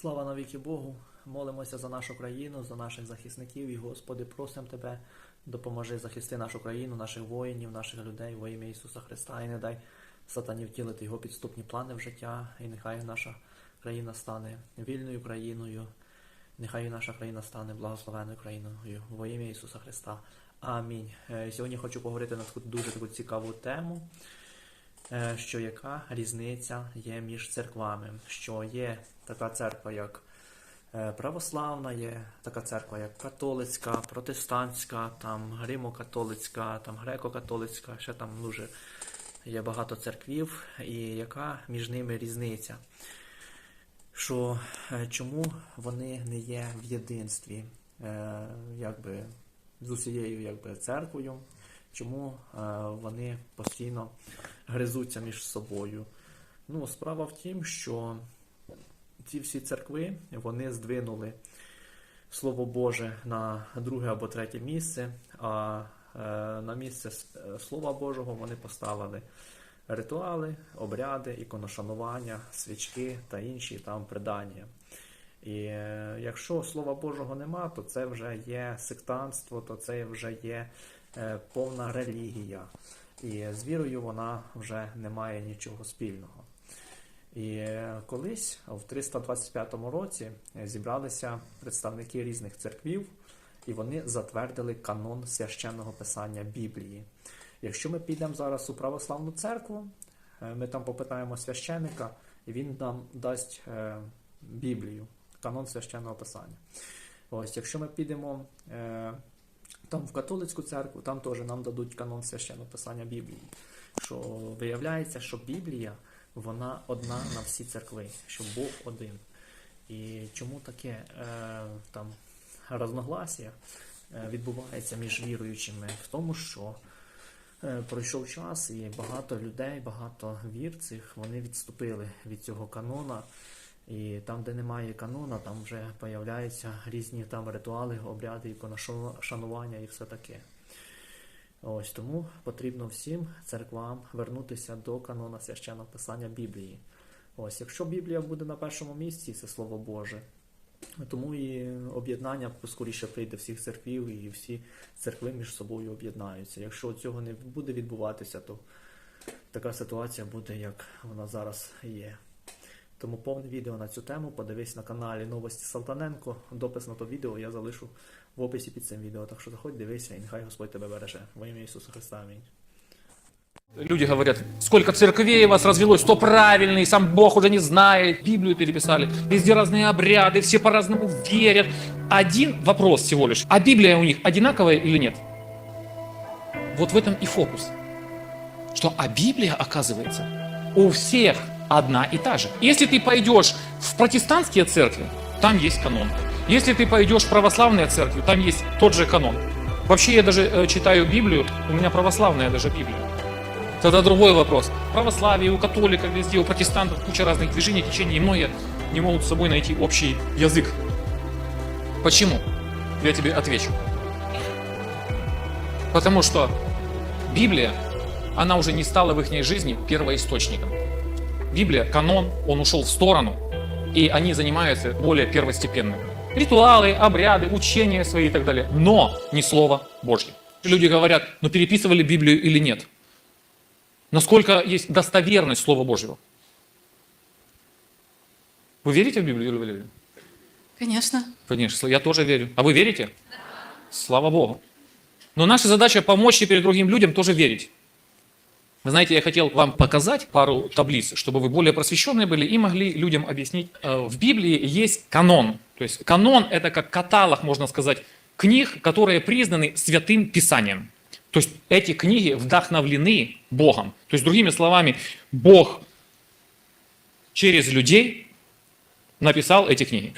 Слава навіки Богу! Молимося за нашу країну, за наших захисників і Господи, просимо Тебе, допоможи захисти нашу країну, наших воїнів, наших людей во ім'я Ісуса Христа, і не дай сатані втілити його підступні плани в життя, і нехай наша країна стане вільною країною, нехай наша країна стане благословенною країною во ім'я Ісуса Христа. Амінь. Е, Сьогодні хочу поговорити на таку дуже таку цікаву тему що яка різниця є між церквами, що є така церква, як е, православна, є така церква, як католицька, протестантська, там гримо-католицька, там греко-католицька, ще там дуже є багато церквів, і яка між ними різниця? Що е, чому вони не є в єдинстві, е, якби з усією якби, церквою, чому е, вони постійно гризуться між собою. Ну, справа в тім, що ці всі церкви вони здвинули Слово Боже на друге або третє місце, а е, на місце е, Слова Божого вони поставили ритуали, обряди, іконошанування, свічки та інші там придання. І е, якщо Слова Божого нема, то це вже є сектантство, то це вже є повна релігія. І з вірою вона вже не має нічого спільного. І колись, в 325 році, зібралися представники різних церквів, і вони затвердили канон священного писання Біблії. Якщо ми підемо зараз у православну церкву, е, ми там попитаємо священика, і він нам дасть е, Біблію, канон священного писання. Ось, якщо ми підемо е, там в католицьку церкву, там теж нам дадуть канон священного писання Біблії. Що виявляється, що Біблія вона одна на всі церкви, що Бог один. І чому таке е, там розногласія е, відбувається між віруючими в тому, що е, пройшов час, і багато людей, багато вірців, вони відступили від цього канона. І там, де немає канона, там вже появляються різні там ритуали, обряди, іконошанування і все таке. Ось тому потрібно всім церквам вернутися до канона священного писання Біблії. Ось, якщо Біблія буде на першому місці, це Слово Боже. Тому і об'єднання скоріше прийде всіх церквів, і всі церкви між собою об'єднаються. Якщо цього не буде відбуватися, то така ситуація буде, як вона зараз є. Тому повне відео на цю тему подивись на каналі Новості Салтаненко. Допис на то відео я залишу в описі під цим відео. Так що заходь, дивися, і нехай Господь тебе береже. Во ім'я Ісуса Христа. Амінь. Люди говорят, сколько церквей у вас развелось, кто правильный, сам Бог уже не знает, Библию переписали, везде разные обряды, все по-разному верят. Один вопрос всего лишь, а Библия у них одинаковая или нет? Вот в этом и фокус. Что, а Библия, оказывается, у всех одна и та же. Если ты пойдешь в протестантские церкви, там есть канон. Если ты пойдешь в православные церкви, там есть тот же канон. Вообще я даже э, читаю Библию, у меня православная даже Библия. Тогда другой вопрос. В православии, у католиков, везде, у протестантов куча разных движений, течений, и многие не могут с собой найти общий язык. Почему? Я тебе отвечу. Потому что Библия, она уже не стала в их жизни первоисточником. Библия, канон, он ушел в сторону, и они занимаются более первостепенным. Ритуалы, обряды, учения свои и так далее. Но не Слово Божье. Люди говорят, ну переписывали Библию или нет? Насколько есть достоверность Слова Божьего? Вы верите в Библию вы верите? Конечно. Конечно, я тоже верю. А вы верите? Слава Богу. Но наша задача помочь теперь другим людям тоже верить. Вы знаете, я хотел вам показать пару таблиц, чтобы вы более просвещенные были и могли людям объяснить. Э, В Библии есть канон. То есть канон – это как каталог, можно сказать, книг, которые признаны святым писанием. То есть эти книги вдохновлены Богом. То есть, другими словами, Бог через людей написал эти книги.